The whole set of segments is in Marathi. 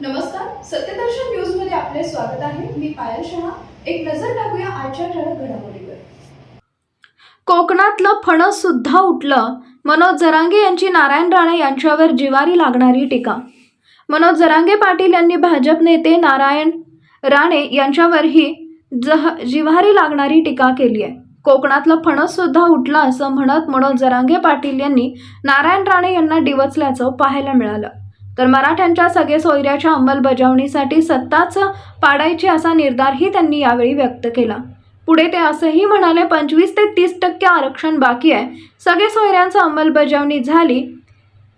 नमस्कार सत्यदर्शन न्यूजमध्ये आपले स्वागत आहे. मी पायल शहा. एक नजर टाकूया आजच्या ठळक घडामोडीवर. कोकणातलं फणस सुद्धा उठलं. मनोज जरांगे यांची नारायण राणे यांच्यावर जिवारी लागणारी टीका. मनोज जरांगे पाटील यांनी भाजप नेते नारायण राणे यांच्यावरही जह जिव्हारी लागणारी टीका केली आहे. कोकणातलं फणस सुद्धा उठलं असं म्हणत मनोज जरांगे पाटील यांनी नारायण राणे यांना डिवचल्याचं पाहायला मिळालं. तर मराठ्यांच्या सगळे सोयऱ्याच्या अंमलबजावणीसाठी सत्ताच पाडायची असा निर्धारही त्यांनी यावेळी व्यक्त केला. पुढे ते असंही म्हणाले पंचवीस ते तीस टक्के आरक्षण बाकी आहे. सगळे सोयऱ्यांचं अंमलबजावणी झाली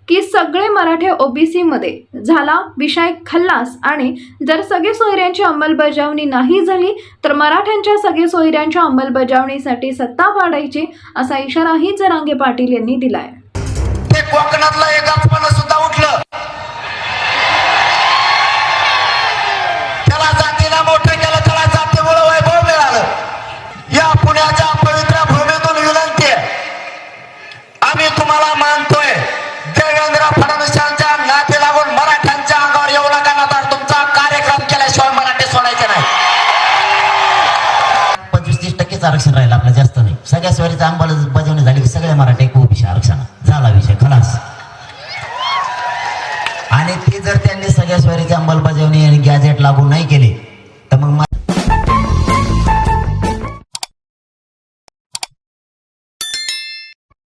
की सगळे मराठे ओबीसीमध्ये. झाला विषय खल्लास आणि जर सगळे सोयऱ्यांची अंमलबजावणी नाही झाली तर मराठ्यांच्या सगळे सोयऱ्यांच्या अंमलबजावणीसाठी सत्ता पाडायची असा इशाराही जरांगे पाटील यांनी दिलाय. आहे आरक्षण राहिलं आपलं जास्त नाही. सगळ्या स्वारीचं अंमलबजावणी झाली की सगळ्या मराठी एक ओबीसी आरक्षण. झाला विषय खलास. आणि ते जर त्यांनी सगळ्या स्वारीची अंमलबजावणी आणि गॅजेट लागू नाही केले तर मग